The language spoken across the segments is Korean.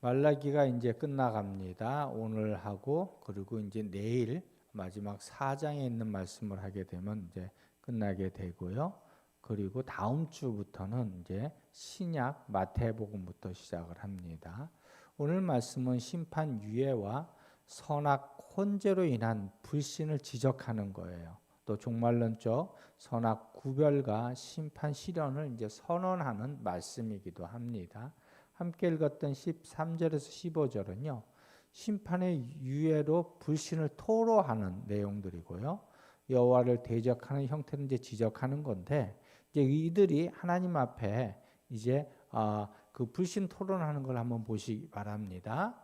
말라기가 이제 끝나갑니다. 오늘 하고 그리고 이제 내일 마지막 4장에 있는 말씀을 하게 되면 이제 끝나게 되고요. 그리고 다음 주부터는 이제 신약 마태복음부터 시작을 합니다. 오늘 말씀은 심판 유예와 선악 혼재로 인한 불신을 지적하는 거예요. 또 종말론적 선악 구별과 심판 실현을 이제 선언하는 말씀이기도 합니다. 함께 읽었던 13절에서 15절은요. 심판의 유예로 불신을 토로하는 내용들이고요. 여호와를 대적하는 형태는 이제 지적하는 건데 이제 이들이 하나님 앞에 이제 아, 그 불신 토론하는 걸 한번 보시기 바랍니다.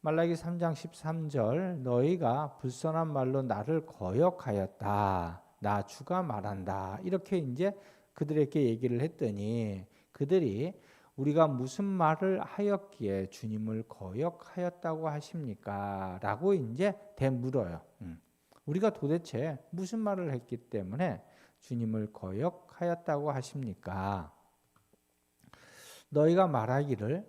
말라기 3장 13절 너희가 불선한 말로 나를 거역하였다. 나 주가 말한다. 이렇게 이제 그들에게 얘기를 했더니 그들이 우리가 무슨 말을 하였기에 주님을 거역하였다고 하십니까? 라고 이제 되물어요. 음. 우리가 도대체 무슨 말을 했기 때문에 주님을 거역하였다고 하십니까? 너희가 말하기를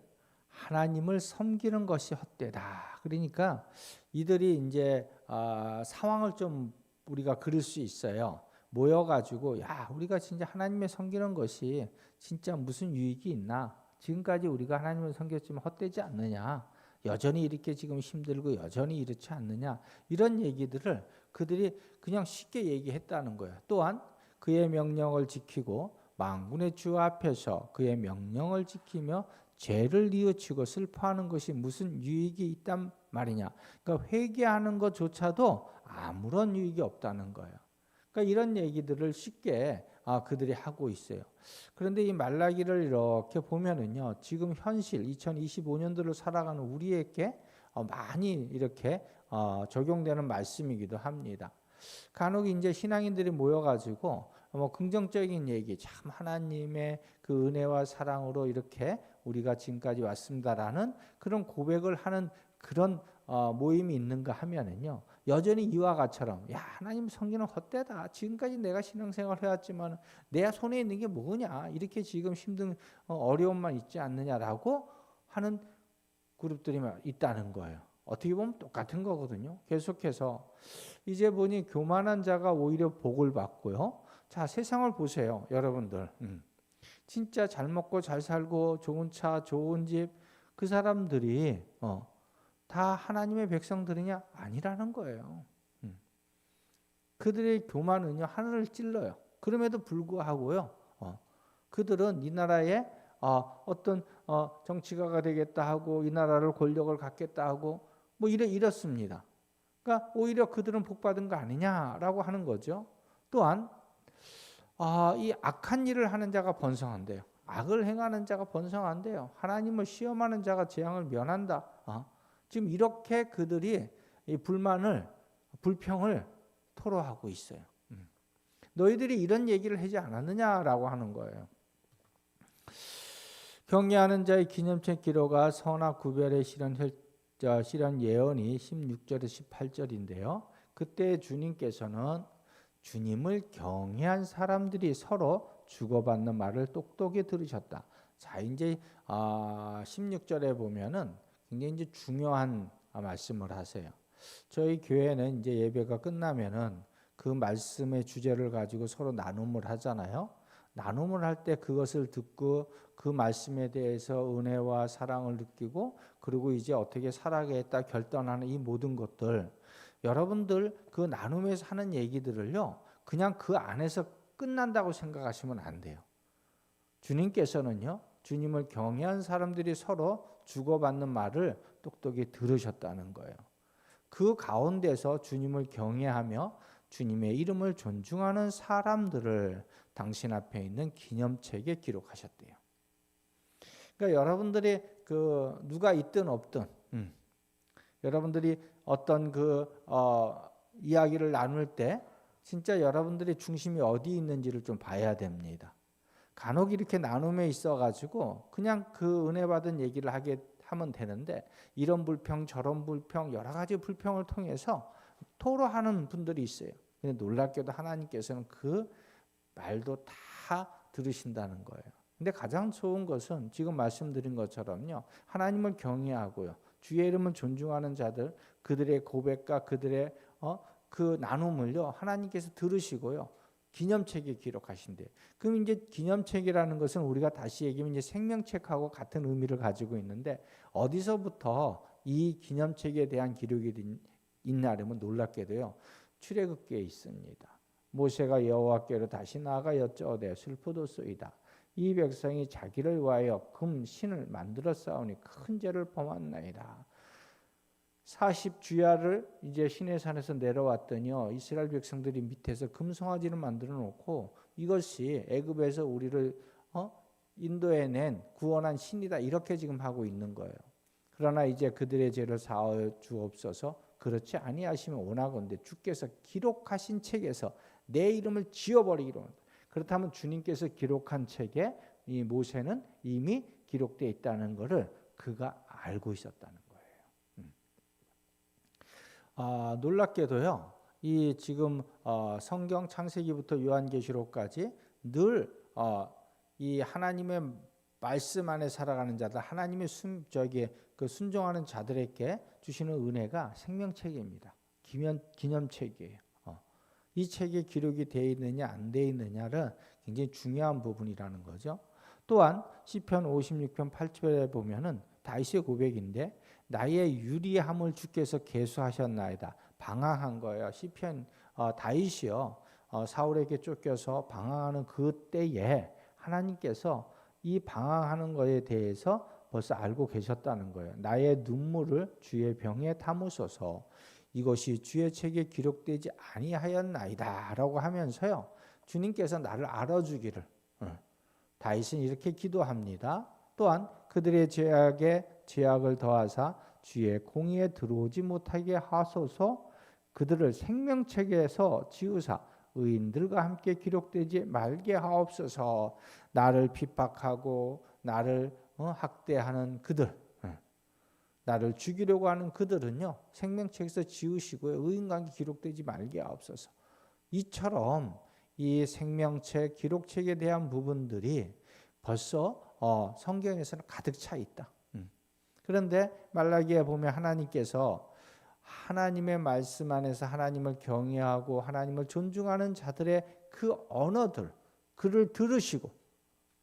하나님을 섬기는 것이 헛되다. 그러니까 이들이 이제 어, 상황을 좀 우리가 그릴 수 있어요. 모여가지고 야 우리가 진짜 하나님의 섬기는 것이 진짜 무슨 유익이 있나? 지금까지 우리가 하나님을 섬겼지만 헛되지 않느냐? 여전히 이렇게 지금 힘들고 여전히 이렇지 않느냐? 이런 얘기들을 그들이 그냥 쉽게 얘기했다는 거예요. 또한 그의 명령을 지키고 망군의 주 앞에서 그의 명령을 지키며 죄를 뉘우치고 슬퍼하는 것이 무슨 유익이 있단 말이냐? 그러니까 회개하는 것조차도 아무런 유익이 없다는 거예요. 그러니까 이런 얘기들을 쉽게 아, 그들이 하고 있어요. 그런데 이 말라기를 이렇게 보면은요, 지금 현실 2025년도를 살아가는 우리에게 어, 많이 이렇게 어, 적용되는 말씀이기도 합니다. 간혹 이제 신앙인들이 모여가지고 뭐 긍정적인 얘기, 참 하나님의 그 은혜와 사랑으로 이렇게 우리가 지금까지 왔습니다라는 그런 고백을 하는 그런 어, 모임이 있는가 하면은요. 여전히 이와 같처럼 야 하나님 성기는 헛되다. 지금까지 내가 신앙생활 해왔지만 내 손에 있는 게 뭐냐 이렇게 지금 힘든 어, 어려움만 있지 않느냐라고 하는 그룹들이 있다는 거예요. 어떻게 보면 똑같은 거거든요. 계속해서 이제 보니 교만한 자가 오히려 복을 받고요. 자 세상을 보세요, 여러분들. 음. 진짜 잘 먹고 잘 살고 좋은 차, 좋은 집 그 사람들이 어, 다 하나님의 백성들이냐? 아니라는 거예요. 음. 그들의 교만은요 하늘을 찔러요. 그럼에도 불구하고요, 어, 그들은 이 나라의 어, 어떤 어, 정치가가 되겠다 하고 이 나라를 권력을 갖겠다 하고 뭐 이래 이렇습니다. 그러니까 오히려 그들은 복 받은 거 아니냐라고 하는 거죠. 또한 아, 이 악한 일을 하는 자가 번성한대요. 악을 행하는 자가 번성한대요. 하나님을 시험하는 자가 재앙을 면한다. 어? 지금 이렇게 그들이 이 불만을 불평을 토로하고 있어요. 음. 너희들이 이런 얘기를 하지 않았느냐라고 하는 거예요. 경외하는 자의 기념책 기록과 선악 구별의 실현 실현 예언이 16절에서 18절인데요. 그때 주님께서는 주님을 경외한 사람들이 서로 주고받는 말을 똑똑히 들으셨다. 자, 이제 16절에 아, 보면은 굉장히 이제 중요한 말씀을 하세요. 저희 교회는 이제 예배가 끝나면은 그 말씀의 주제를 가지고 서로 나눔을 하잖아요. 나눔을 할 때 그것을 듣고 그 말씀에 대해서 은혜와 사랑을 느끼고 그리고 이제 어떻게 살아가겠다 결단하는 이 모든 것들 여러분들 그 나눔에서 하는 얘기들을요 그냥 그 안에서 끝난다고 생각하시면 안 돼요. 주님께서는요 주님을 경외한 사람들이 서로 주고받는 말을 똑똑히 들으셨다는 거예요. 그 가운데서 주님을 경외하며 주님의 이름을 존중하는 사람들을 당신 앞에 있는 기념책에 기록하셨대요. 그러니까 여러분들이 그 누가 있든 없든 음, 여러분들이 어떤 그 어, 이야기를 나눌 때 진짜 여러분들의 중심이 어디 있는지를 좀 봐야 됩니다. 간혹 이렇게 나눔에 있어 가지고 그냥 그 은혜 받은 얘기를 하게 하면 되는데 이런 불평 저런 불평 여러 가지 불평을 통해서 토로하는 분들이 있어요. 근데 놀랍게도 하나님께서는 그 말도 다 들으신다는 거예요. 근데 가장 좋은 것은 지금 말씀드린 것처럼요. 하나님을 경외하고요. 주의 이름을 존중하는 자들 그들의 고백과 그들의 어, 그 나눔을요. 하나님께서 들으시고요. 기념책에 기록하신대. 그럼 이제 기념책이라는 것은 우리가 다시 얘기하면 이제 생명책하고 같은 의미를 가지고 있는데 어디서부터 이 기념책에 대한 기록이 있나라면 놀랍게도요. 출애굽기에 있습니다. 모세가 여호와께로 다시 나아가 여쭤오되 슬프도소이다. 이 백성이 자기를 위하여 금 신을 만들어 싸우니 큰 죄를 범한나이다. 40 주야를 이제 시내 산에서 내려왔더니요. 이스라엘 백성들이 밑에서 금송아지를 만들어 놓고 이것이 애굽에서 우리를 어? 인도에 낸 구원한 신이다. 이렇게 지금 하고 있는 거예요. 그러나 이제 그들의 죄를 사하여 주옵소서. 그렇지 아니하시면 원하건대 주께서 기록하신 책에서 내 이름을 지워 버리기로 합니다. 그렇다면 주님께서 기록한 책에 이 모세는 이미 기록되어 있다는 것을 그가 알고 있었다는 거예요. 음. 아, 놀랍게도요. 이 지금 어, 성경 창세기부터 요한계시록까지 늘이 어, 하나님의 말씀 안에 살아가는 자들, 하나님의 순 저기 그 순종하는 자들에게 주시는 은혜가 생명책입니다. 기념 기념책이에요. 이 책에 기록이 되어 있느냐 안 되어 있느냐를 굉장히 중요한 부분이라는 거죠. 또한 시편 56편 8절에 보면은 다윗의 고백인데 나의 유리함을 주께서 계수하셨나이다. 방황한 거예요. 시편 어, 다윗이요. 어, 사울에게 쫓겨서 방황하는 그 때에 하나님께서 이 방황하는 것에 대해서 벌써 알고 계셨다는 거예요. 나의 눈물을 주의 병에 담으소서. 이것이 주의 책에 기록되지 아니하였나이다라고 하면서요. 주님께서 나를 알아주기를 다윗은 이렇게 기도합니다. 또한 그들의 죄악에 죄악을 더하사 주의 공의에 들어오지 못하게 하소서 그들을 생명책에서 지우사 의인들과 함께 기록되지 말게 하옵소서 나를 핍박하고 나를 어, 학대하는 그들 나를 죽이려고 하는 그들은요 생명책에서 지우시고요 의인관계 기록되지 말게 하옵소서. 이처럼 이 생명책 기록책에 대한 부분들이 벌써 어, 성경에서는 가득 차 있다. 음. 그런데 말라기에 보면 하나님께서 하나님의 말씀 안에서 하나님을 경외하고 하나님을 존중하는 자들의 그 언어들 그를 들으시고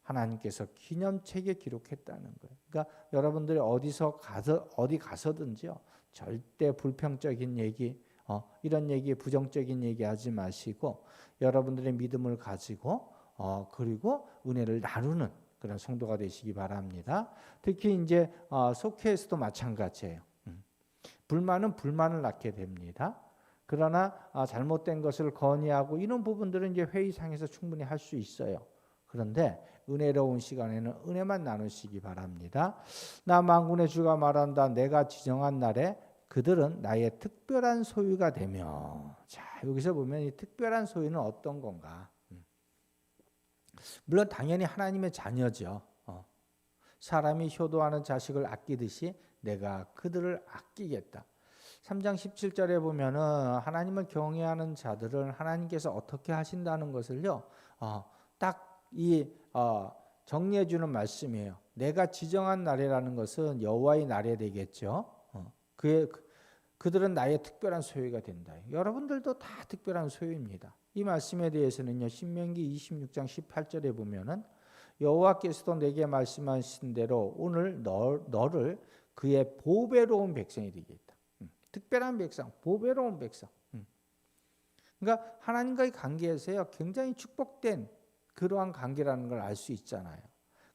하나님께서 기념책에 기록했다는 거예요. 그러니까 여러분들이 어디서 가서 어디 가서든지요 절대 불평적인 얘기, 어, 이런 얘기 부정적인 얘기 하지 마시고 여러분들의 믿음을 가지고 어, 그리고 은혜를 나누는 그런 성도가 되시기 바랍니다. 특히 이제 어, 속회에서도 마찬가지예요. 음. 불만은 불만을 낳게 됩니다. 그러나 아, 잘못된 것을 건의하고 이런 부분들은 이제 회의상에서 충분히 할 수 있어요. 그런데 은혜로운 시간에는 은혜만 나누시기 바랍니다. 나 만군의 주가 말한다. 내가 지정한 날에 그들은 나의 특별한 소유가 되며 자 여기서 보면 이 특별한 소유는 어떤 건가? 음. 물론 당연히 하나님의 자녀죠. 어. 사람이 효도하는 자식을 아끼듯이 내가 그들을 아끼겠다. 3장 17절에 보면은 하나님을 경외하는 자들은 하나님께서 어떻게 하신다는 것을요. 어, 딱이 어, 정리해 주는 말씀이에요. 내가 지정한 날이라는 것은 여호와의 날이 되겠죠. 어, 그의 그들은 나의 특별한 소유가 된다. 여러분들도 다 특별한 소유입니다. 이 말씀에 대해서는요. 신명기 26장 18절에 보면은 여호와께서도 내게 말씀하신 대로 오늘 너, 너를 그의 보배로운 백성이 되겠다. 음, 특별한 백성, 보배로운 백성. 음. 그러니까 하나님과의 관계에서요. 굉장히 축복된 그러한 관계라는 걸 알 수 있잖아요.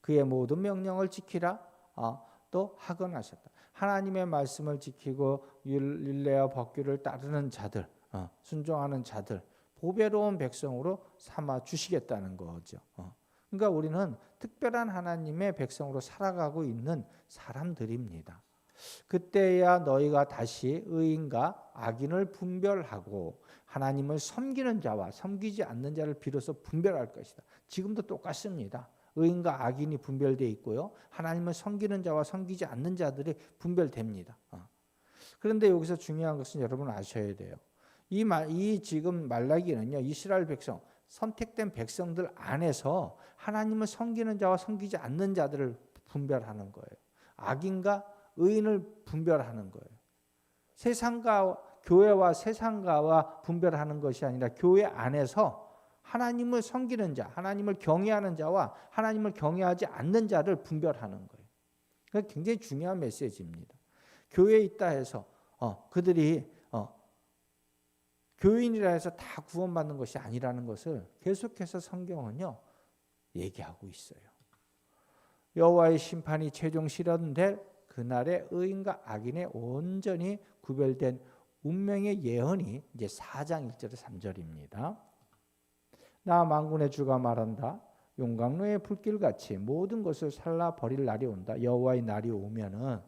그의 모든 명령을 지키라 어, 또 하건하셨다. 하나님의 말씀을 지키고 율례와 법규를 따르는 자들, 어, 순종하는 자들, 보배로운 백성으로 삼아 주시겠다는 거죠. 어. 그러니까 우리는 특별한 하나님의 백성으로 살아가고 있는 사람들입니다. 그때야 너희가 다시 의인과 악인을 분별하고 하나님을 섬기는 자와 섬기지 않는 자를 비로소 분별할 것이다. 지금도 똑같습니다. 의인과 악인이 분별되어 있고요. 하나님을 섬기는 자와 섬기지 않는 자들이 분별됩니다. 어. 그런데 여기서 중요한 것은 여러분 아셔야 돼요. 이, 말, 이 지금 말라기는요, 이스라엘 백성, 선택된 백성들 안에서 하나님을 섬기는 자와 섬기지 않는 자들을 분별하는 거예요. 악인과 의인을 분별하는 거예요. 세상과 교회와 세상가와 분별하는 것이 아니라 교회 안에서 하나님을 섬기는 자, 하나님을 경외하는 자와 하나님을 경외하지 않는 자를 분별하는 거예요. 그 굉장히 중요한 메시지입니다. 교회에 있다 해서 어, 그들이 어, 교인이라 해서 다 구원받는 것이 아니라는 것을 계속해서 성경은요 얘기하고 있어요. 여호와의 심판이 최종 실현될 그날의 의인과 악인의 온전히 구별된 운명의 예언이 이제 4장 1절 3절입니다. 나 만군의 주가 말한다. 용광로의 불길같이 모든 것을 살라 버릴 날이 온다. 여호와의 날이 오면은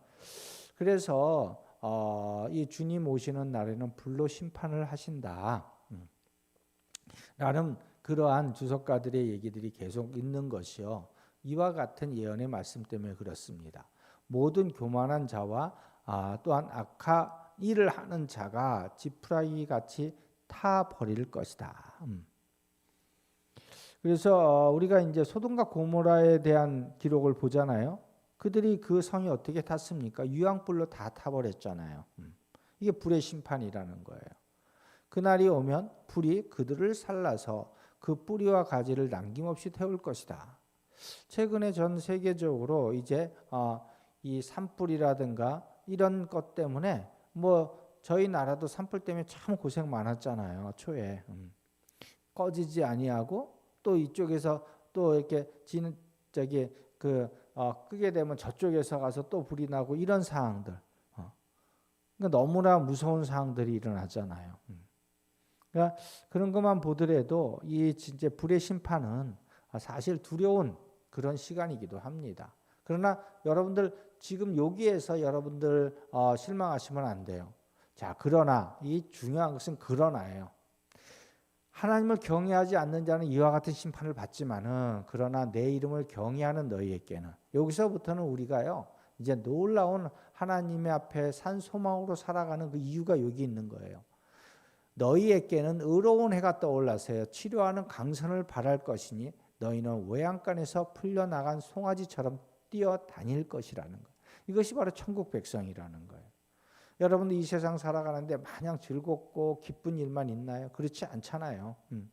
그래서 어, 이 주님 오시는 날에는 불로 심판을 하신다. 음. 나름 그러한 주석가들의 얘기들이 계속 있는 것이요. 이와 같은 예언의 말씀 때문에 그렇습니다. 모든 교만한 자와 아, 또한 악하 일을 하는 자가 지푸라기 같이 타 버릴 것이다. 음. 그래서 어, 우리가 이제 소돔과 고모라에 대한 기록을 보잖아요. 그들이 그 성이 어떻게 탔습니까? 유황불로 다 타버렸잖아요. 음. 이게 불의 심판이라는 거예요. 그날이 오면 불이 그들을 살라서 그 뿌리와 가지를 남김없이 태울 것이다. 최근에 전 세계적으로 이제 어, 이 산불이라든가 이런 것 때문에 뭐 저희 나라도 산불 때문에 참 고생 많았잖아요. 초에 음. 꺼지지 아니하고 또 이쪽에서 또 이렇게 지는 저기 그 어, 끄게 되면 저쪽에서 가서 또 불이 나고 이런 상황들. 어. 그러니까 너무나 무서운 상황들이 일어나잖아요. 음. 그러니까 그런 것만 보더라도 이 진짜 불의 심판은 사실 두려운 그런 시간이기도 합니다. 그러나 여러분들 지금 여기에서 여러분들 어, 실망하시면 안 돼요. 자, 그러나 이 중요한 것은 그러나예요. 하나님을 경외하지 않는 자는 이와 같은 심판을 받지만은 그러나 내 이름을 경외하는 너희에게는 여기서부터는 우리가요 이제 놀라운 하나님의 앞에 산 소망으로 살아가는 그 이유가 여기 있는 거예요. 너희에게는 의로운 해가 떠올라서요 치료하는 강선을 바랄 것이니 너희는 외양간에서 풀려나간 송아지처럼 뛰어다닐 것이라는 거예요. 이것이 바로 천국 백성이라는 거예요. 여러분도 이 세상 살아가는데 마냥 즐겁고 기쁜 일만 있나요? 그렇지 않잖아요. 음.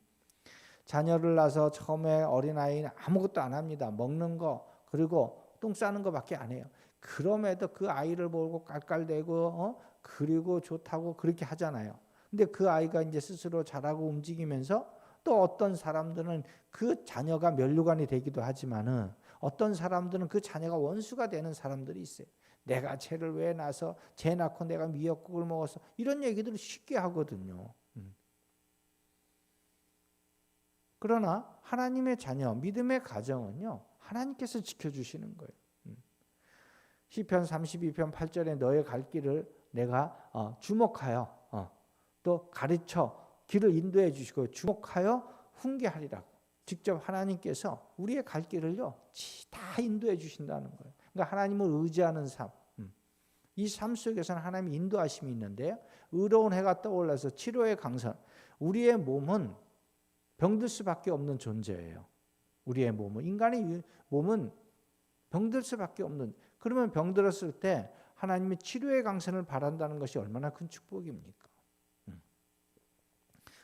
자녀를 낳아서 처음에 어린아이는 아무것도 안 합니다. 먹는 거 그리고 똥 싸는 거밖에 안 해요. 그럼에도 그 아이를 보고 깔깔대고 어? 그리고 좋다고 그렇게 하잖아요. 근데 그 아이가 이제 스스로 자라고 움직이면서 또 어떤 사람들은 그 자녀가 면류관이 되기도 하지만은 어떤 사람들은 그 자녀가 원수가 되는 사람들이 있어요. 내가 쟤를 왜 낳아서 쟤 낳고 내가 미역국을 먹어서 이런 얘기들을 쉽게 하거든요. 음. 그러나 하나님의 자녀, 믿음의 가정은요. 하나님께서 지켜주시는 거예요. 음. 시편 32편 8절에 너의 갈 길을 내가 어, 주목하여 어, 또 가르쳐 길을 인도해 주시고 주목하여 훈계하리라고. 직접 하나님께서 우리의 갈 길을요 다 인도해 주신다는 거예요. 그러니까 하나님을 의지하는 삶. 음. 이삶 속에서는 하나님 인도하심이 있는데요. 의로운 해가 떠올라서 치료의 강선. 우리의 몸은 병들 수밖에 없는 존재예요. 우리의 몸은 인간의 몸은 병들 수밖에 없는. 그러면 병들었을 때 하나님의 치료의 강선을 바란다는 것이 얼마나 큰 축복입니까? 음.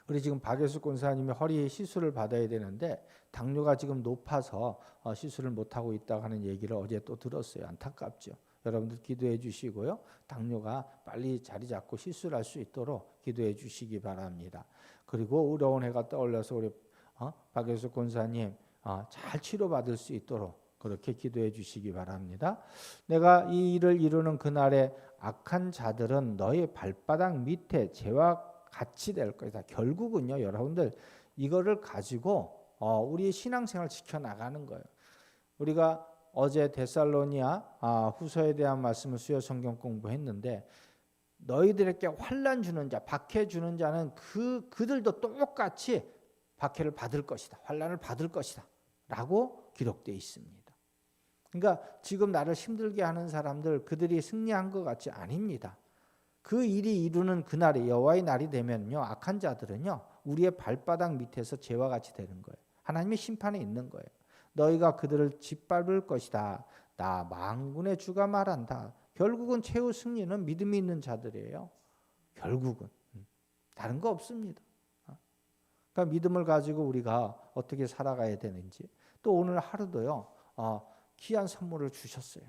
우리 지금 박예수 권사님이 허리 시술을 받아야 되는데 당뇨가 지금 높아서 어, 시술을 못 하고 있다고 하는 얘기를 어제 또 들었어요. 안타깝죠. 여러분들 기도해 주시고요. 당뇨가 빨리 자리 잡고 시술할 수 있도록 기도해 주시기 바랍니다. 그리고 의로운 해가 떠올라서 우리 어? 박예수 권사님 어, 잘 치료받을 수 있도록 그렇게 기도해 주시기 바랍니다. 내가 이 일을 이루는 그날에 악한 자들은 너의 발바닥 밑에 죄와 같이 될 것이다. 결국은요, 여러분들 이거를 가지고 어, 우리의 신앙생활 지켜 나가는 거예요. 우리가 어제 데살로니아 아, 후서에 대한 말씀을 수요 성경 공부했는데 너희들에게 환란 주는 자, 박해 주는 자는 그 그들도 똑같이 박해를 받을 것이다. 환란을 받을 것이다 라고 기록되어 있습니다. 그러니까 지금 나를 힘들게 하는 사람들 그들이 승리한 것 같지 아닙니다. 그 일이 이루는 그날이 여호와의 날이 되면요 악한 자들은요 우리의 발바닥 밑에서 죄와 같이 되는 거예요. 하나님의 심판에 있는 거예요. 너희가 그들을 짓밟을 것이다. 나 망군의 주가 말한다. 결국은 최후 승리는 믿음이 있는 자들이에요. 결국은 음. 다른 거 없습니다. 어. 그러니까 믿음을 가지고 우리가 어떻게 살아가야 되는지 또 오늘 하루도요 어, 귀한 선물을 주셨어요.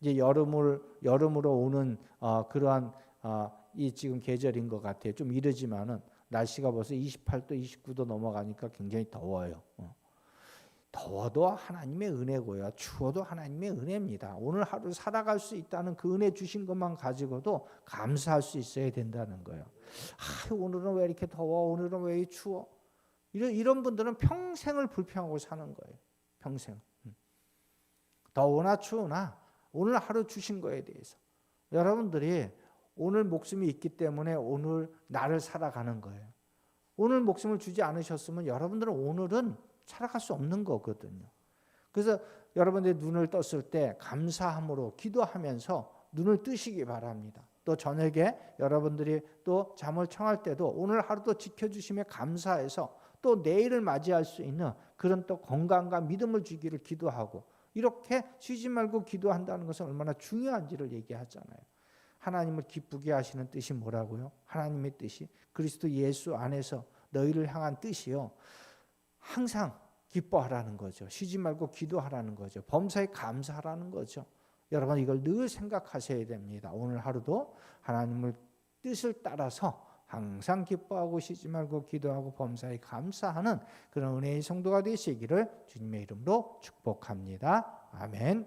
이제 여름을 여름으로 오는 어, 그러한 어, 이 지금 계절인 것 같아요. 좀 이르지만은 날씨가 벌써 28도, 29도 넘어가니까 굉장히 더워요. 어. 더워도 하나님의 은혜고요. 추워도 하나님의 은혜입니다. 오늘 하루 살아갈 수 있다는 그 은혜 주신 것만 가지고도 감사할 수 있어야 된다는 거예요. 아, 오늘은 왜 이렇게 더워? 오늘은 왜 추워? 이런 이런 분들은 평생을 불평하고 사는 거예요. 평생. 음. 더우나 추우나 오늘 하루 주신 거에 대해서 여러분들이 오늘 목숨이 있기 때문에 오늘 나를 살아가는 거예요. 오늘 목숨을 주지 않으셨으면 여러분들은 오늘은 살아갈 수 없는 거거든요. 그래서 여러분들이 눈을 떴을 때 감사함으로 기도하면서 눈을 뜨시기 바랍니다. 또 저녁에 여러분들이 또 잠을 청할 때도 오늘 하루도 지켜주심에 감사해서 또 내일을 맞이할 수 있는 그런 또 건강과 믿음을 주기를 기도하고 이렇게 쉬지 말고 기도한다는 것은 얼마나 중요한지를 얘기하잖아요. 하나님을 기쁘게 하시는 뜻이 뭐라고요? 하나님의 뜻이 그리스도 예수 안에서 너희를 향한 뜻이요. 항상 기뻐하라는 거죠. 쉬지 말고 기도하라는 거죠. 범사에 감사하라는 거죠. 여러분 이걸 늘 생각하셔야 됩니다. 오늘 하루도 하나님을 뜻을 따라서 항상 기뻐하고 쉬지 말고 기도하고 범사에 감사하는 그런 은혜의 성도가 되시기를 주님의 이름으로 축복합니다. 아멘.